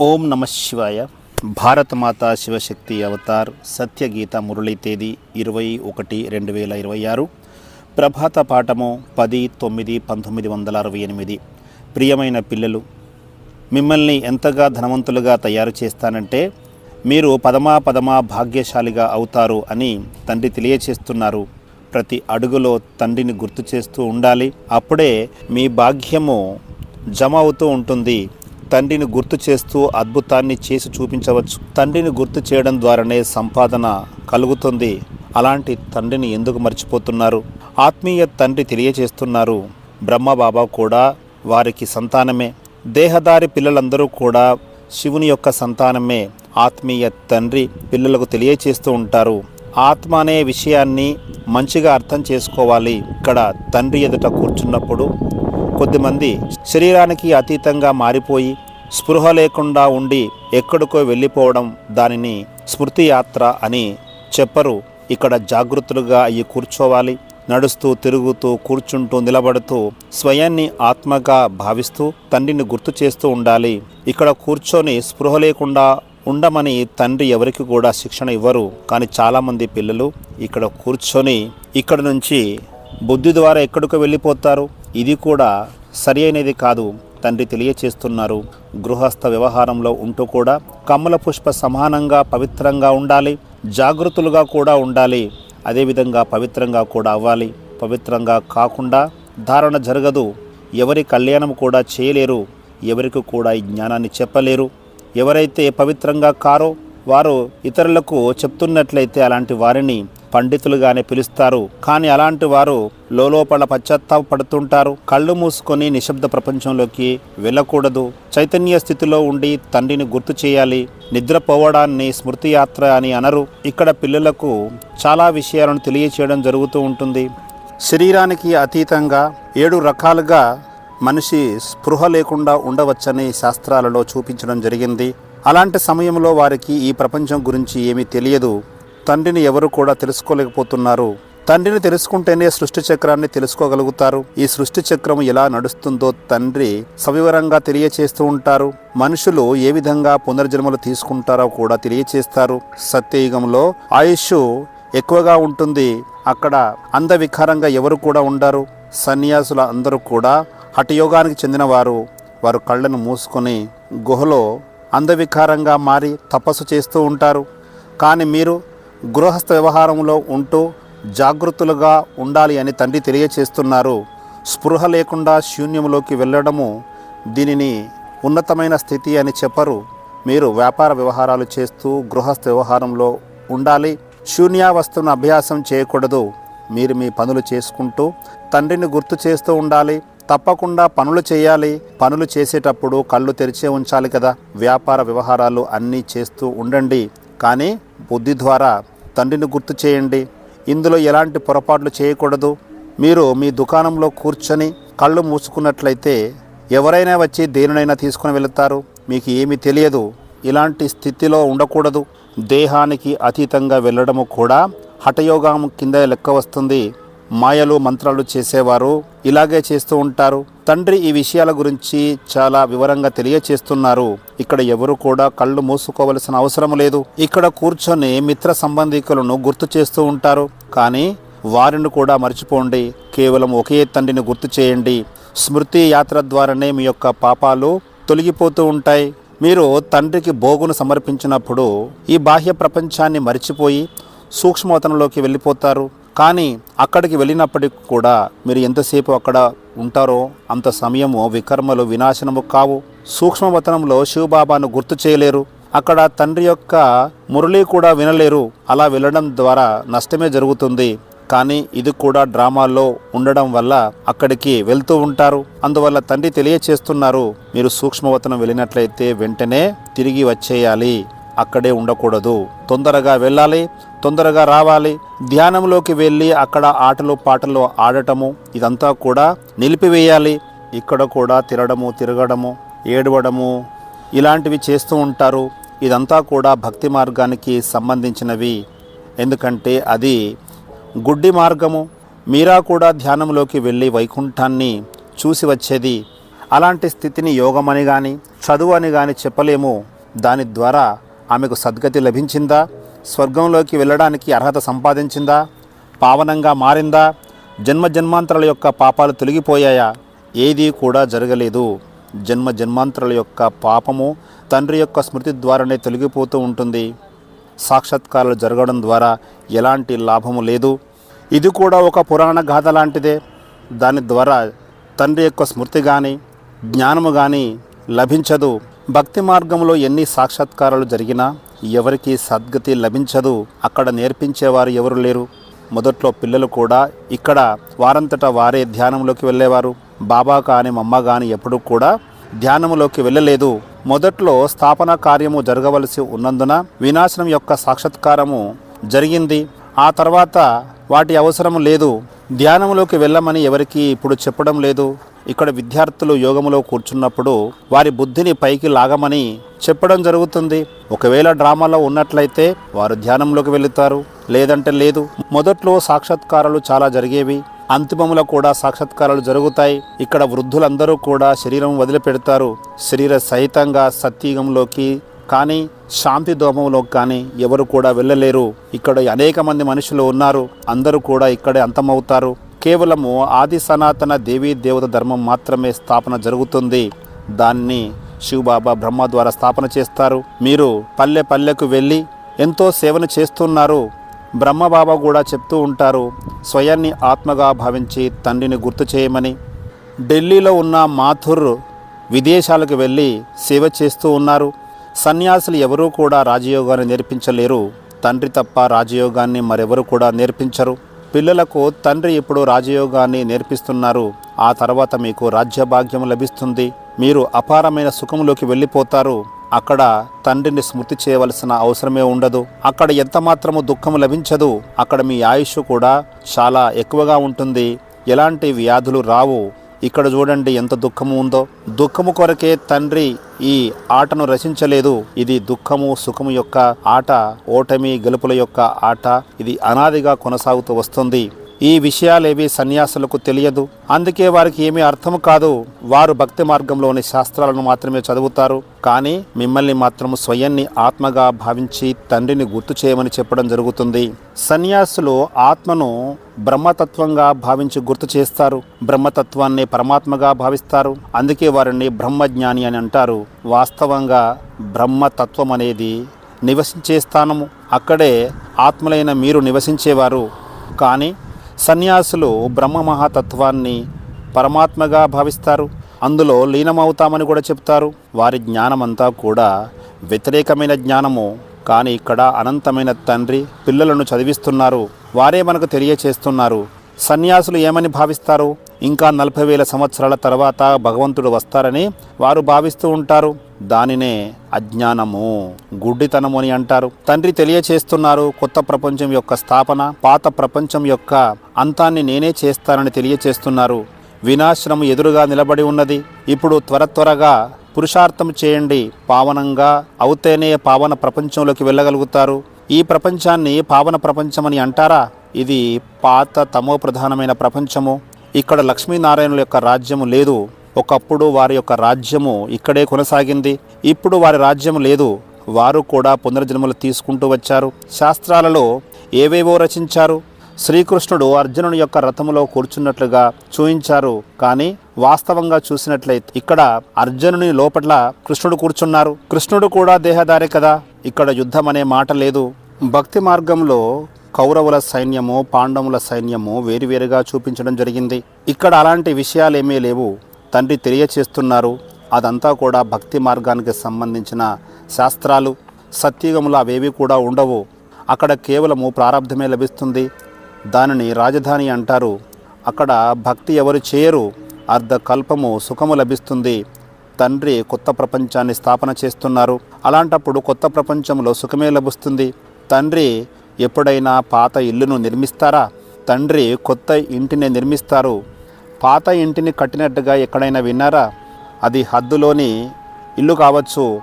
ఓం నమ శివాయ. భారతమాత శివశక్తి అవతార్ సత్యగీత మురళీ తేదీ ఇరవై ఒకటి రెండు వేల ఇరవై ఆరు. ప్రభాత పాఠము పది తొమ్మిది పంతొమ్మిది వందల అరవై ఎనిమిది. ప్రియమైన పిల్లలు మిమ్మల్ని ఎంతగా ధనవంతులుగా తయారు చేస్తానంటే మీరు పదమా పదమా భాగ్యశాలిగా అవుతారు అని తండ్రి తెలియచేస్తున్నారు. ప్రతి అడుగులో తండ్రిని గుర్తు చేస్తూ ఉండాలి. అప్పుడే మీ భాగ్యము జమ అవుతూ ఉంటుంది. తండ్రిని గుర్తు చేస్తూ అద్భుతాన్ని చేసి చూపించవచ్చు. తండ్రిని గుర్తు చేయడం ద్వారానే సంపాదన కలుగుతుంది. అలాంటి తండ్రిని ఎందుకు మర్చిపోతున్నారు? ఆత్మీయ తండ్రి తెలియచేస్తున్నారు. బ్రహ్మబాబా కూడా వారికి సంతానమే. దేహదారి పిల్లలందరూ కూడా శివుని యొక్క సంతానమే. ఆత్మీయ తండ్రి పిల్లలకు తెలియచేస్తూ ఉంటారు. ఆత్మ అనే విషయాన్ని మంచిగా అర్థం చేసుకోవాలి. ఇక్కడ తండ్రి ఎదుట కూర్చున్నప్పుడు కొద్దిమంది శరీరానికి అతీతంగా మారిపోయి స్పృహ లేకుండా ఉండి ఎక్కడికో వెళ్ళిపోవడం దానిని స్మృతి యాత్ర అని చెప్పరు. ఇక్కడ జాగృతులుగా అయ్యి కూర్చోవాలి. నడుస్తూ తిరుగుతూ కూర్చుంటూ నిలబడుతూ స్వయాన్ని ఆత్మగా భావిస్తూ తండ్రిని గుర్తు చేస్తూ ఉండాలి. ఇక్కడ కూర్చొని స్పృహ లేకుండా ఉండమని తండ్రి ఎవరికి కూడా శిక్షణ ఇవ్వరు. కానీ చాలామంది పిల్లలు ఇక్కడ కూర్చొని ఇక్కడ నుంచి బుద్ధి ద్వారా ఎక్కడికో వెళ్ళిపోతారు. ఇది కూడా సరి అయినది కాదు తండ్రి తెలియచేస్తున్నారు. గృహస్థ వ్యవహారంలో ఉంటూ కూడా కమల పుష్ప సమానంగా పవిత్రంగా ఉండాలి జాగృతులుగా కూడా ఉండాలి అదేవిధంగా పవిత్రంగా కూడా అవ్వాలి. పవిత్రంగా కాకుండా ధారణ జరగదు. ఎవరి కళ్యాణం కూడా చేయలేరు ఎవరికి కూడా ఈ జ్ఞానాన్ని చెప్పలేరు. ఎవరైతే పవిత్రంగా కారో వారు ఇతరులకు చెప్తున్నట్లయితే అలాంటి వారిని పండితులుగానే పిలుస్తారు. కానీ అలాంటి వారు లోపల పశ్చాత్తాప పడుతుంటారు కళ్ళు మూసుకొని నిశ్శబ్ద ప్రపంచంలోకి వెళ్ళకూడదు. చైతన్య స్థితిలో ఉండి తండ్రిని గుర్తు చేయాలి. నిద్రపోవడాన్ని స్మృతి యాత్ర అని అనరు. ఇక్కడ పిల్లలకు చాలా విషయాలను తెలియచేయడం జరుగుతూ ఉంటుంది. శరీరానికి అతీతంగా ఏడు రకాలుగా మనిషి స్పృహ లేకుండా ఉండవచ్చని శాస్త్రాలలో చూపించడం జరిగింది. అలాంటి సమయంలో వారికి ఈ ప్రపంచం గురించి ఏమీ తెలియదు. తండ్రిని ఎవరు కూడా తెలుసుకోలేకపోతున్నారు. తండ్రిని తెలుసుకుంటేనే సృష్టి చక్రాన్ని తెలుసుకోగలుగుతారు. ఈ సృష్టి చక్రం ఎలా నడుస్తుందో తండ్రి సవివరంగా తెలియచేస్తూ ఉంటారు. మనుషులు ఏ విధంగా పునర్జన్మలు తీసుకుంటారో కూడా తెలియచేస్తారు. సత్యయుగంలో ఆయుష్ ఎక్కువగా ఉంటుంది. అక్కడ అందవికారంగా ఎవరు కూడా ఉండరు. సన్యాసుల అందరూ కూడా హఠయోగానికి చెందినవారు. వారు కళ్ళను మూసుకొని గుహలో అందవికారంగా మారి తపస్సు చేస్తూ ఉంటారు. కానీ మీరు గృహస్థ వ్యవహారంలో ఉంటూ జాగృతులుగా ఉండాలి అని తండ్రి తెలియచేస్తున్నారు. స్పృహ లేకుండా శూన్యంలోకి వెళ్ళడము దీనిని ఉన్నతమైన స్థితి అని చెప్పరు. మీరు వ్యాపార వ్యవహారాలు చేస్తూ గృహస్థ వ్యవహారంలో ఉండాలి. శూన్యావస్థను అభ్యాసం చేయకూడదు. మీరు మీ పనులు చేసుకుంటూ తండ్రిని గుర్తు చేస్తూ ఉండాలి. తప్పకుండా పనులు చేయాలి. పనులు చేసేటప్పుడు కళ్ళు తెరిచే ఉంచాలి కదా. వ్యాపార వ్యవహారాలు అన్నీ చేస్తూ ఉండండి. కానీ బుద్ధి ద్వారా తండ్రిని గుర్తు చేయండి. ఇందులో ఎలాంటి పొరపాట్లు చేయకూడదు. మీరు మీ దుకాణంలో కూర్చొని కళ్ళు మూసుకున్నట్లయితే ఎవరైనా వచ్చి దేనినైనా తీసుకుని వెళుతారు. మీకు ఏమీ తెలియదు. ఇలాంటి స్థితిలో ఉండకూడదు. దేహానికి అతీతంగా వెళ్ళడము కూడా హఠయోగం కింద లెక్క వస్తుంది. మాయలు మంత్రాలు చేసేవారు. ఇలాగే చేస్తూ ఉంటారు. తండ్రి ఈ విషయాల గురించి చాలా వివరంగా తెలియచేస్తున్నారు. ఇక్కడ ఎవరు కూడా కళ్ళు మూసుకోవలసిన అవసరం లేదు. ఇక్కడ కూర్చొని మిత్ర సంబంధికులను గుర్తు చేస్తూ ఉంటారు. కానీ వారిని కూడా మర్చిపోండి. కేవలం ఒకే తండ్రిని గుర్తు చేయండి. స్మృతి యాత్ర ద్వారానే మీ యొక్క పాపాలు తొలగిపోతూ ఉంటాయి. మీరు తండ్రికి భోగును సమర్పించినప్పుడు ఈ బాహ్య ప్రపంచాన్ని మర్చిపోయి సూక్ష్మవతనంలోకి వెళ్ళిపోతారు. కానీ అక్కడికి వెళ్ళినప్పటికి కూడా మీరు ఎంతసేపు అక్కడ ఉంటారో అంత సమయము వికర్మలు వినాశనము కావు. సూక్ష్మవతనంలో శివబాబాను గుర్తు చేయలేరు. అక్కడ తండ్రి యొక్క మురళి కూడా వినలేరు. అలా వెళ్ళడం ద్వారా నష్టమే జరుగుతుంది. కానీ ఇది కూడా డ్రామాల్లో ఉండడం వల్ల అక్కడికి వెళ్తూ ఉంటారు. అందువల్ల తండ్రి తెలియచేస్తున్నారు మీరు సూక్ష్మవతనం వెళ్ళినట్లయితే వెంటనే తిరిగి వచ్చేయాలి. అక్కడే ఉండకూడదు. తొందరగా వెళ్ళాలి. తొందరగా రావాలి. ధ్యానంలోకి వెళ్ళి అక్కడ ఆటలు పాటలు ఆడటము ఇదంతా కూడా నిలిపివేయాలి. ఇక్కడ కూడా తిరగడము తిరగడము ఏడవడము ఇలాంటివి చేస్తూ ఉంటారు. ఇదంతా కూడా భక్తి మార్గానికి సంబంధించినవి. ఎందుకంటే అది గుడ్డి మార్గము. మీరా కూడా ధ్యానంలోకి వెళ్ళి వైకుంఠాన్ని చూసి వచ్చేది. అలాంటి స్థితిని యోగమని కానీ చదువు అని కానీ చెప్పలేము. దాని ద్వారా ఆమెకు సద్గతి లభించిందా? స్వర్గంలోకి వెళ్ళడానికి అర్హత సంపాదించిందా? పావనంగా మారిందా? జన్మ జన్మాంతరాల యొక్క పాపాలు తొలగిపోయాయా? ఏదీ కూడా జరగలేదు. జన్మ జన్మాంతరాల యొక్క పాపము తండ్రి యొక్క స్మృతి ద్వారానే తొలగిపోతూ ఉంటుంది. సాక్షాత్కారాలు జరగడం ద్వారా ఎలాంటి లాభము లేదు. ఇది కూడా ఒక పురాణ గాథ లాంటిదే. దాని ద్వారా తండ్రి యొక్క స్మృతి కానీ జ్ఞానము కానీ లభించదు. భక్తి మార్గంలో ఎన్ని సాక్షాత్కారాలు జరిగినా ఎవరికి సద్గతి లభించదు. అక్కడ నేర్పించేవారు ఎవరు లేరు. మొదట్లో పిల్లలు కూడా ఇక్కడ వారంతటా వారే ధ్యానంలోకి వెళ్ళేవారు. బాబా కానీ మమ్మ కానీ ఎప్పుడూ కూడా ధ్యానములోకి వెళ్ళలేదు. మొదట్లో స్థాపన కార్యము జరగవలసి ఉన్నందున వినాశనం యొక్క సాక్షాత్కారము జరిగింది. ఆ తర్వాత వాటి అవసరం లేదు. ధ్యానములోకి వెళ్ళమని ఎవరికి ఇప్పుడు చెప్పడం లేదు. ఇక్కడ విద్యార్థులు యోగంలో కూర్చున్నప్పుడు వారి బుద్ధిని పైకి లాగమని చెప్పడం జరుగుతుంది. ఒకవేళ డ్రామాలో ఉన్నట్లయితే వారు ధ్యానంలోకి వెళుతారు. లేదంటే లేదు. మొదట్లో సాక్షాత్కారాలు చాలా జరిగేవి. అంతిమంలో కూడా సాక్షాత్కారాలు జరుగుతాయి. ఇక్కడ వృద్ధులందరూ కూడా శరీరం వదిలిపెడతారు. శరీర సహితంగా సత్యుగంలోకి కానీ శాంతి దోమంలోకి కానీ ఎవరు కూడా వెళ్ళలేరు. ఇక్కడ అనేక మంది మనుషులు ఉన్నారు. అందరూ కూడా ఇక్కడే అంతమవుతారు. కేవలము ఆది సనాతన దేవీ దేవత ధర్మం మాత్రమే స్థాపన జరుగుతుంది. దాన్ని శివబాబా బ్రహ్మ ద్వారా స్థాపన చేస్తారు. మీరు పల్లె పల్లెకు వెళ్ళి ఎంతో సేవను చేస్తున్నారు. బ్రహ్మబాబా కూడా చెప్తూ ఉంటారు స్వయాన్ని ఆత్మగా భావించి తండ్రిని గుర్తు చేయమని. ఢిల్లీలో ఉన్న మాథుర్ విదేశాలకు వెళ్ళి సేవ చేస్తూ ఉన్నారు. సన్యాసులు ఎవరూ కూడా రాజయోగాన్ని నేర్పించలేరు. తండ్రి తప్ప రాజయోగాన్ని మరెవరు కూడా నేర్పించరు. పిల్లలకు తండ్రి ఇప్పుడు రాజయోగాన్ని నేర్పిస్తున్నారు. ఆ తర్వాత మీకు రాజ్యభాగ్యం లభిస్తుంది. మీరు అపారమైన సుఖంలోకి వెళ్ళిపోతారు. అక్కడ తండ్రిని స్మృతి చేయవలసిన అవసరమే ఉండదు. అక్కడ ఎంత మాత్రము లభించదు. అక్కడ మీ ఆయుష్ కూడా చాలా ఎక్కువగా ఉంటుంది. ఎలాంటి వ్యాధులు రావు. ఇక్కడ చూడండి ఎంత దుఃఖము ఉందో. దుఃఖము కొరకే తండ్రి ఈ ఆటను రచించలేదు. ఇది దుఃఖము సుఖము యొక్క ఆట ఓటమి గెలుపుల యొక్క ఆట. ఇది అనాదిగా కొనసాగుతూ వస్తుంది. ఈ విషయాలేవి సన్యాసులకు తెలియదు. అందుకే వారికి ఏమీ అర్థం కాదు. వారు భక్తి మార్గంలోని శాస్త్రాలను మాత్రమే చదువుతారు. కానీ మిమ్మల్ని మాత్రం స్వయాన్ని ఆత్మగా భావించి తండ్రిని గుర్తు చేయమని చెప్పడం జరుగుతుంది. సన్యాసులు ఆత్మను బ్రహ్మతత్వంగా భావించి గుర్తు చేస్తారు. బ్రహ్మతత్వాన్ని పరమాత్మగా భావిస్తారు. అందుకే వారిని బ్రహ్మజ్ఞాని అని అంటారు. వాస్తవంగా బ్రహ్మతత్వం అనేది నివసించే స్థానము. అక్కడే ఆత్మలైన మీరు నివసించేవారు. కానీ సన్యాసులు బ్రహ్మ మహాతత్వాన్ని పరమాత్మగా భావిస్తారు. అందులో లీనమవుతామని కూడా చెప్తారు. వారి జ్ఞానమంతా కూడా వ్యతిరేకమైన జ్ఞానము. కానీ ఇక్కడ అనంతమైన తండ్రి పిల్లలను చదివిస్తున్నారు. వారే మనకు తెలియచేస్తున్నారు. సన్యాసులు ఏమని భావిస్తారు? ఇంకా నలభై వేల సంవత్సరాల తర్వాత భగవంతుడు వస్తారని వారు భావిస్తూ ఉంటారు. దానినే అజ్ఞానము గుడ్డితనము అని అంటారు. తండ్రి తెలియచేస్తున్నారు కొత్త ప్రపంచం యొక్క స్థాపన పాత ప్రపంచం యొక్క అంతాన్ని నేనే చేస్తానని తెలియచేస్తున్నారు. వినాశనము ఎదురుగా నిలబడి ఉన్నది. ఇప్పుడు త్వర త్వరగా పురుషార్థం చేయండి. పావనంగా అవుతేనే పావన ప్రపంచంలోకి వెళ్ళగలుగుతారు. ఈ ప్రపంచాన్ని పావన ప్రపంచమని అంటారా? ఇది పాత తమో ప్రధానమైన ప్రపంచము. ఇక్కడ లక్ష్మీనారాయణుల యొక్క రాజ్యము లేదు. ఒకప్పుడు వారి యొక్క రాజ్యము ఇక్కడే కొనసాగింది. ఇప్పుడు వారి రాజ్యం లేదు. వారు కూడా పునర్జన్మలు తీసుకుంటూ వచ్చారు. శాస్త్రాలలో ఏవేవో రచించారు. శ్రీకృష్ణుడు అర్జునుని యొక్క రథములో కూర్చున్నట్లుగా చూయించారు. కానీ వాస్తవంగా చూసినట్లయితే ఇక్కడ అర్జునుని లోపల కృష్ణుడు కూర్చున్నారు. కృష్ణుడు కూడా దేహదారి కదా. ఇక్కడ యుద్ధం అనే మాట లేదు. భక్తి మార్గంలో కౌరవుల సైన్యము పాండవుల సైన్యము వేరువేరుగా చూపించడం జరిగింది. ఇక్కడ అలాంటి విషయాలేమీ లేవు. తండ్రి తెలియచేస్తున్నారు. అదంతా కూడా భక్తి మార్గానికి సంబంధించిన శాస్త్రాలు. సత్యుగములు అవేవి కూడా ఉండవు. అక్కడ కేవలము ప్రారంధమే లభిస్తుంది. దానిని రాజధాని అంటారు. అక్కడ భక్తి ఎవరు చేయరు. అర్ధకల్పము సుఖము లభిస్తుంది. తండ్రి కొత్త ప్రపంచాన్ని స్థాపన చేస్తున్నారు. అలాంటప్పుడు కొత్త ప్రపంచంలో సుఖమే లభిస్తుంది. తండ్రి ఎప్పుడైనా పాత ఇల్లును నిర్మిస్తారా? తండ్రి కొత్త ఇంటిని నిర్మిస్తారు. పాత ఇంటిని కట్టినట్టుగా ఎక్కడైనా విన్నారా? అది హద్దులోని ఇల్లు కావచ్చు.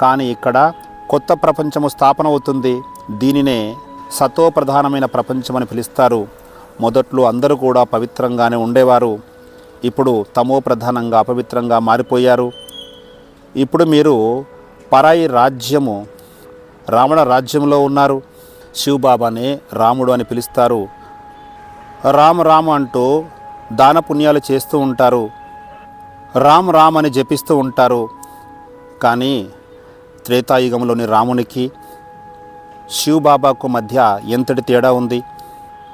కానీ ఇక్కడ కొత్త ప్రపంచము స్థాపన అవుతుంది. దీనినే సతో ప్రధానమైన ప్రపంచం అని పిలుస్తారు. మొదట్లో అందరూ కూడా పవిత్రంగానే ఉండేవారు. ఇప్పుడు తమో ప్రధానంగా అపవిత్రంగా మారిపోయారు. ఇప్పుడు మీరు పరాయి రాజ్యము రావణ రాజ్యంలో ఉన్నారు. శివబాబానే రాముడు అని పిలుస్తారు. రామ రామ అంటూ దాన పుణ్యాలు చేస్తూ ఉంటారు. రామ్ రామ్ అని జపిస్తూ ఉంటారు. కానీ త్రేతాయుగంలోని రామునికి శివబాబాకు మధ్య ఎంతటి తేడా ఉంది?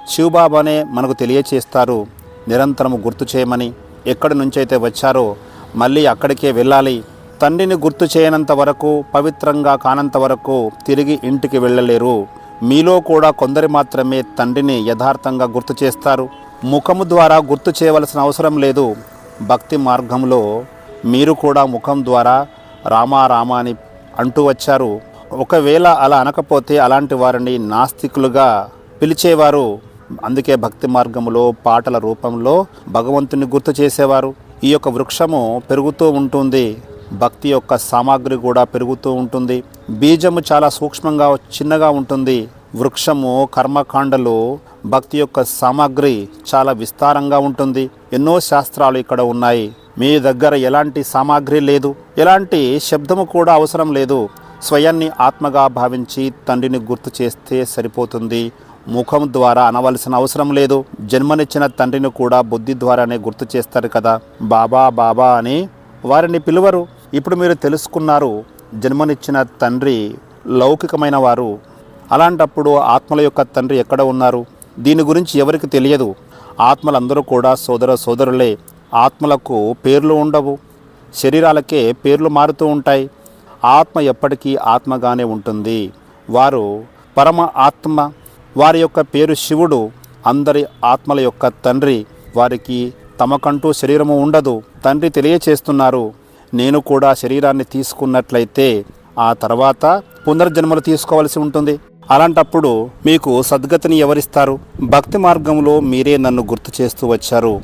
శివబాబానే మనకు తెలియచేస్తారు. నిరంతరము గుర్తు చేయమని ఎక్కడి నుంచైతే వచ్చారో మళ్ళీ అక్కడికే వెళ్ళాలి. తండ్రిని గుర్తు చేయనంత వరకు పవిత్రంగా కానంత వరకు తిరిగి ఇంటికి వెళ్ళలేరు. మీలో కూడా కొందరి మాత్రమే తండ్రిని యథార్థంగా గుర్తు చేస్తారు. ముఖము ద్వారా గుర్తు చేయవలసిన అవసరం లేదు. భక్తి మార్గంలో మీరు కూడా ముఖం ద్వారా రామా రామా అని అంటూ వచ్చారు. ఒకవేళ అలా అనకపోతే అలాంటి వారిని నాస్తికులుగా పిలిచేవారు. అందుకే భక్తి మార్గములో పాటల రూపంలో భగవంతుని గుర్తు చేసేవారు. ఈ యొక్క వృక్షము పెరుగుతూ ఉంటుంది. భక్తి యొక్క సామాగ్రి కూడా పెరుగుతూ ఉంటుంది. బీజము చాలా సూక్ష్మంగా చిన్నగా ఉంటుంది. వృక్షము కర్మకాండలు భక్తి యొక్క సామాగ్రి చాలా విస్తారంగా ఉంటుంది. ఎన్నో శాస్త్రాలు ఇక్కడ ఉన్నాయి. మీ దగ్గర ఎలాంటి సామాగ్రి లేదు. ఎలాంటి శబ్దము కూడా అవసరం లేదు. స్వయాన్ని ఆత్మగా భావించి తండ్రిని గుర్తు చేస్తే సరిపోతుంది. ముఖం ద్వారా అనవలసిన అవసరం లేదు. జన్మనిచ్చిన తండ్రిని కూడా బుద్ధి ద్వారానే గుర్తు చేస్తారు కదా. బాబా బాబా అని వారిని పిలువరు. ఇప్పుడు మీరు తెలుసుకున్నారు జన్మనిచ్చిన తండ్రి లౌకికమైన వారు. అలాంటప్పుడు ఆత్మల యొక్క తండ్రి ఎక్కడ ఉన్నారు? దీని గురించి ఎవరికి తెలియదు. ఆత్మలందరూ కూడా సోదర సోదరులే. ఆత్మలకు పేర్లు ఉండవు. శరీరాలకే పేర్లు మారుతూ ఉంటాయి. ఆత్మ ఎప్పటికీ ఆత్మగానే ఉంటుంది. వారు పరమ ఆత్మ. వారి యొక్క పేరు శివుడు. అందరి ఆత్మల యొక్క తండ్రి. వారికి తమకంటూ శరీరము ఉండదు. తండ్రి తెలియచేస్తున్నారు. నేను కూడా శరీరాన్ని తీసుకున్నట్లయితే ఆ తర్వాత పునర్జన్మలు తీసుకోవాల్సి ఉంటుంది. అలాంటప్పుడు మీకు సద్గతిని ఎవరిస్తారు? భక్తి మార్గంలో మీరే నన్ను గుర్తు చేస్తూ వచ్చారు.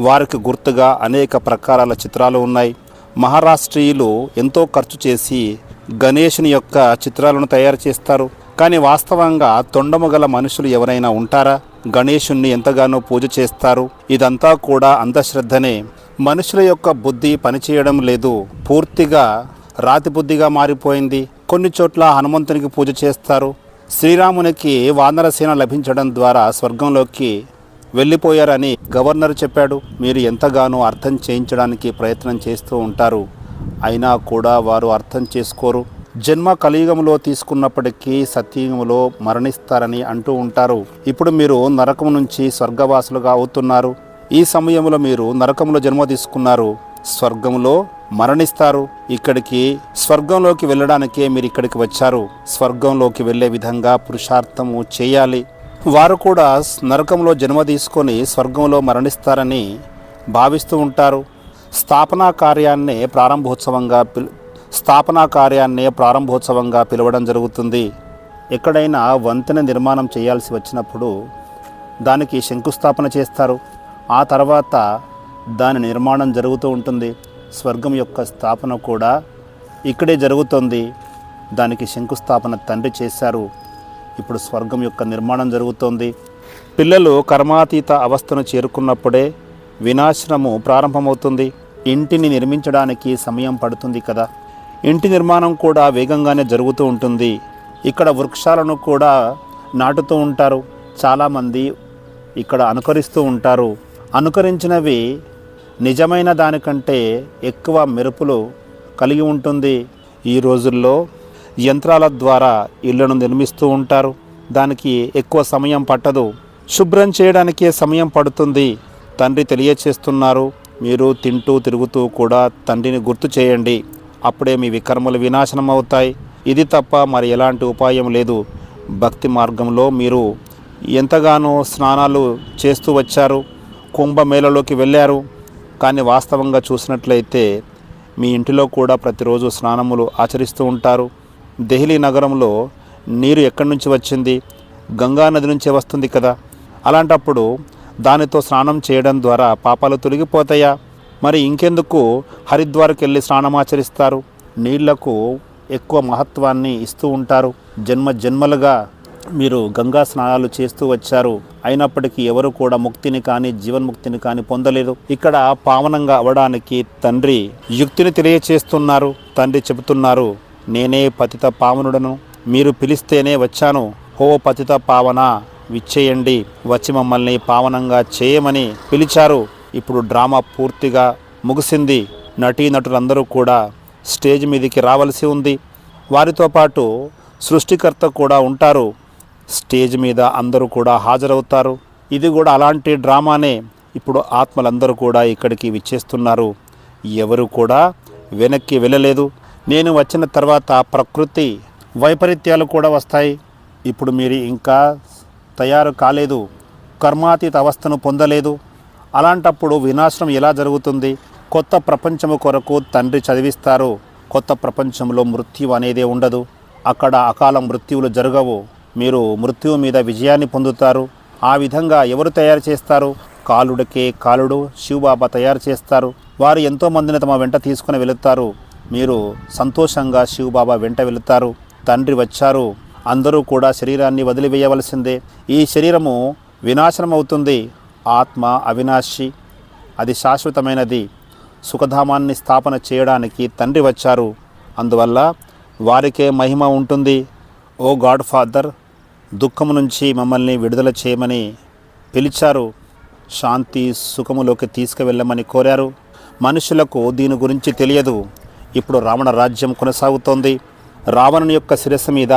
వారికి గుర్తుగా అనేక ప్రకారాల చిత్రాలు ఉన్నాయి. మహారాష్ట్రీయులు ఎంతో ఖర్చు చేసి గణేషుని యొక్క చిత్రాలను తయారు చేస్తారు. కానీ వాస్తవంగా తొండము గల మనుషులు ఎవరైనా ఉంటారా? గణేషుణ్ణి ఎంతగానో పూజ చేస్తారు. ఇదంతా కూడా అంధశ్రద్ధనే. మనుషుల యొక్క బుద్ధి పనిచేయడం లేదు. పూర్తిగా రాతి బుద్ధిగా మారిపోయింది. కొన్ని చోట్ల హనుమంతునికి పూజ చేస్తారు. శ్రీరామునికి వానరసేన లభించడం ద్వారా స్వర్గంలోకి వెళ్ళిపోయారని గవర్నర్ చెప్పాడు. మీరు ఎంతగానో అర్థం చేయించడానికి ప్రయత్నం చేస్తూ ఉంటారు. అయినా కూడా వారు అర్థం చేసుకోరు. జన్మ కలియుగంలో తీసుకున్నప్పటికీ సత్యయుగంలో మరణిస్తారని అంటూ ఉంటారు. ఇప్పుడు మీరు నరకం నుంచి స్వర్గవాసులుగా అవుతున్నారు. ఈ సమయంలో మీరు నరకంలో జన్మ తీసుకున్నారు. స్వర్గంలో మరణిస్తారు. ఇక్కడికి స్వర్గంలోకి వెళ్ళడానికే మీరు ఇక్కడికి వచ్చారు. స్వర్గంలోకి వెళ్ళే విధంగా పురుషార్థము చేయాలి. వారు కూడా నరకంలో జన్మ తీసుకొని స్వర్గంలో మరణిస్తారని భావిస్తూ ఉంటారు. స్థాపనా కార్యాన్నే ప్రారంభోత్సవంగా పిల్ స్థాపనా కార్యాన్నే ప్రారంభోత్సవంగా పిలవడం జరుగుతుంది. ఎక్కడైనా వంతెన నిర్మాణం చేయాల్సి వచ్చినప్పుడు దానికి శంకుస్థాపన చేస్తారు. ఆ తర్వాత దాని నిర్మాణం జరుగుతూ ఉంటుంది. స్వర్గం యొక్క స్థాపన కూడా ఇక్కడే జరుగుతుంది. దానికి శంకుస్థాపన తండ్రి చేశారు. ఇప్పుడు స్వర్గం యొక్క నిర్మాణం జరుగుతోంది. పిల్లలు కర్మాతీత అవస్థను చేరుకున్నప్పుడే వినాశనము ప్రారంభమవుతుంది. ఇంటిని నిర్మించడానికి సమయం పడుతుంది కదా. ఇంటి నిర్మాణం కూడా వేగంగానే జరుగుతూ ఉంటుంది. ఇక్కడ వృక్షాలను కూడా నాటుతూ ఉంటారు. చాలామంది ఇక్కడ అనుకరిస్తూ ఉంటారు. అనుకరించినవి నిజమైన దానికంటే ఎక్కువ మెరుపులు కలిగి ఉంటుంది. ఈ రోజుల్లో యంత్రాల ద్వారా ఇళ్ళను నిర్మిస్తూ ఉంటారు. దానికి ఎక్కువ సమయం పట్టదు. శుభ్రం చేయడానికే సమయం పడుతుంది. తండ్రి తెలియచేస్తున్నారు. మీరు తింటూ తిరుగుతూ కూడా తండ్రిని గుర్తు చేయండి. అప్పుడే మీ వికర్మలు వినాశనం అవుతాయి. ఇది తప్ప మరి ఎలాంటి ఉపాయం లేదు. భక్తి మార్గంలో మీరు ఎంతగానో స్నానాలు చేస్తూ వచ్చారు. కుంభమేళలోకి వెళ్ళారు. కానీ వాస్తవంగా చూసినట్లయితే మీ ఇంటిలో కూడా ప్రతిరోజు స్నానములు ఆచరిస్తూ ఉంటారు. దెహలీ నగరంలో నీరు ఎక్కడి నుంచి వచ్చింది? గంగా నది నుంచే వస్తుంది కదా. అలాంటప్పుడు దానితో స్నానం చేయడం ద్వారా పాపాలు తొలగిపోతాయా? మరి ఇంకెందుకు హరిద్వార్కి వెళ్ళి స్నానం ఆచరిస్తారు? నీళ్ళకు ఎక్కువ మహత్వాన్ని ఇస్తూ ఉంటారు. జన్మ జన్మలుగా మీరు గంగా స్నానాలు చేస్తూ వచ్చారు. అయినప్పటికీ ఎవరు కూడా ముక్తిని కానీ జీవన్ముక్తిని కానీ పొందలేదు. ఇక్కడ పావనంగా అవడానికి తండ్రి యుక్తిని తెలియచేస్తున్నారు. తండ్రి చెబుతున్నారు నేనే పతిత పావనుడను. మీరు పిలిస్తేనే వచ్చాను. హో పతిత పావన విచ్చేయండి. వచ్చి మమ్మల్ని పావనంగా చేయమని పిలిచారు. ఇప్పుడు డ్రామా పూర్తిగా ముగిసింది. నటీనటులందరూ కూడా స్టేజ్ మీదకి రావలసి ఉంది. వారితో పాటు సృష్టికర్త కూడా ఉంటారు. స్టేజ్ మీద అందరూ కూడా హాజరవుతారు. ఇది కూడా అలాంటి డ్రామానే. ఇప్పుడు ఆత్మలందరూ కూడా ఇక్కడికి విచ్చేస్తున్నారు. ఎవరు కూడా వెనక్కి వెళ్ళలేదు. నేను వచ్చిన తర్వాత ప్రకృతి వైపరీత్యాలు కూడా వస్తాయి. ఇప్పుడు మీరు ఇంకా తయారు కాలేదు. కర్మాతీత అవస్థను పొందలేదు. అలాంటప్పుడు వినాశనం ఎలా జరుగుతుంది? కొత్త ప్రపంచము కొరకు తండ్రి చదివిస్తారు. కొత్త ప్రపంచంలో మృత్యు అనేదే ఉండదు. అక్కడ అకాల మృత్యువులు జరగవు. మీరు మృత్యువు మీద విజయాన్ని పొందుతారు. ఆ విధంగా ఎవరు తయారు చేస్తారు? కాలుడికే కాలుడు శివబాబా తయారు చేస్తారు. వారు ఎంతో మందిని తమ వెంట తీసుకుని వెళుతారు. మీరు సంతోషంగా శివబాబా వెంట వెళుతారు. తండ్రి వచ్చారు. అందరూ కూడా శరీరాన్ని వదిలివేయవలసిందే. ఈ శరీరము వినాశనం అవుతుంది ఆత్మ అవినాశి. అది శాశ్వతమైనది. సుఖధామాన్ని స్థాపన చేయడానికి తండ్రి వచ్చారు. అందువల్ల వారికే మహిమ ఉంటుంది. ఓ గాడ్ ఫాదర్ దుఃఖం నుంచి మమ్మల్ని విడుదల చేయమని పిలిచారు. శాంతి సుఖములోకి తీసుకువెళ్ళమని కోరారు. మనుషులకు దీని గురించి తెలియదు. ఇప్పుడు రావణ రాజ్యం కొనసాగుతోంది. రావణుని యొక్క శిరస్సు మీద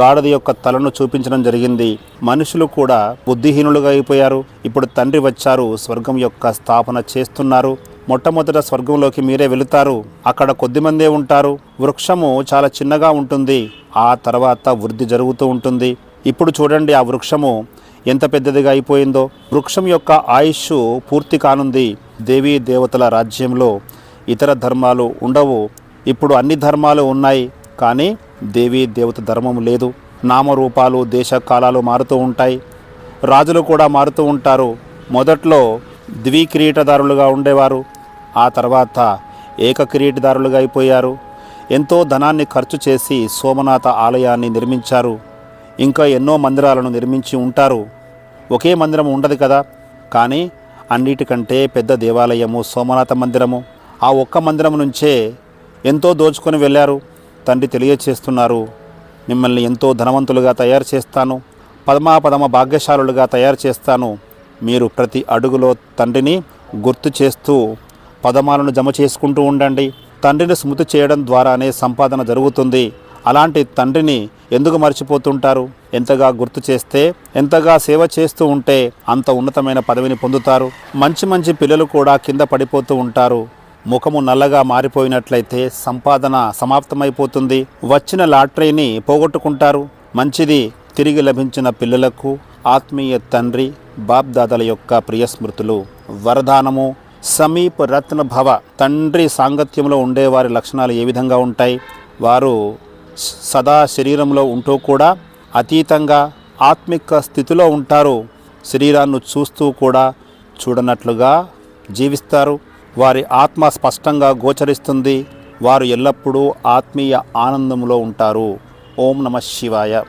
గాడిద యొక్క తలను చూపించడం జరిగింది. మనుషులు కూడా బుద్ధిహీనులుగా అయిపోయారు. ఇప్పుడు తండ్రి వచ్చారు స్వర్గం యొక్క స్థాపన చేస్తున్నారు. మొట్టమొదట స్వర్గంలోకి మీరే వెళుతారు. అక్కడ కొద్దిమందే ఉంటారు. వృక్షము చాలా చిన్నగా ఉంటుంది. ఆ తర్వాత వృద్ధి జరుగుతూ ఉంటుంది. ఇప్పుడు చూడండి ఆ వృక్షము ఎంత పెద్దదిగా అయిపోయిందో. వృక్షం యొక్క ఆయుష్ పూర్తి కానుంది. దేవీ దేవతల రాజ్యంలో ఇతర ధర్మాలు ఉండవు. ఇప్పుడు అన్ని ధర్మాలు ఉన్నాయి. కానీ దేవీ దేవత ధర్మం లేదు. నామరూపాలు దేశ కాలాలు మారుతూ ఉంటాయి. రాజులు కూడా మారుతూ ఉంటారు. మొదట్లో ద్వికిరీటదారులుగా ఉండేవారు. ఆ తర్వాత ఏకకిరీటదారులుగా అయిపోయారు. ఎంతో ధనాన్ని ఖర్చు చేసి సోమనాథ ఆలయాన్ని నిర్మించారు. ఇంకా ఎన్నో మందిరాలను నిర్మించి ఉంటారు. ఒకే మందిరం ఉండదు కదా? కానీ అన్నిటికంటే పెద్ద దేవాలయము సోమనాథ మందిరము. ఆ ఒక్క మందిరం నుంచే ఎంతో దోచుకొని వెళ్ళారు. తండ్రి తెలియచేస్తున్నారు మిమ్మల్ని ఎంతో ధనవంతులుగా తయారు చేస్తాను. పదమాపదమ భాగ్యశాలులుగా తయారు చేస్తాను. మీరు ప్రతి అడుగులో తండ్రిని గుర్తు చేస్తూ పదమాలను జమ చేసుకుంటూ ఉండండి. తండ్రిని స్మృతి చేయడం ద్వారానే సంపాదన జరుగుతుంది. అలాంటి తండ్రిని ఎందుకు మర్చిపోతుంటారు? ఎంతగా గుర్తు చేస్తే ఎంతగా సేవ చేస్తూ ఉంటే అంత ఉన్నతమైన పదవిని పొందుతారు? మంచి మంచి పిల్లలు కూడా కింద పడిపోతూ ఉంటారు. ముఖము నల్లగా మారిపోయినట్లయితే సంపాదన సమాప్తమైపోతుంది. వచ్చిన లాటరీని పోగొట్టుకుంటారు. మంచిది తిరిగి లభించిన పిల్లలకు ఆత్మీయ తండ్రి బాప్దాదల యొక్క ప్రియ స్మృతులు. వరదానము సమీప రత్న భవ తండ్రి సాంగత్యంలో ఉండేవారి లక్షణాలు ఏ విధంగా ఉంటాయి? వారు సదా శరీరంలో ఉంటూ కూడా అతీతంగా ఆత్మిక స్థితిలో ఉంటారు. శరీరాన్ని చూస్తూ కూడా చూడనట్లుగా జీవిస్తారు. వారి ఆత్మ స్పష్టంగా గోచరిస్తుంది. వారు ఎల్లప్పుడూ ఆత్మీయ ఆనందంలో ఉంటారు. ఓం నమ శివాయ.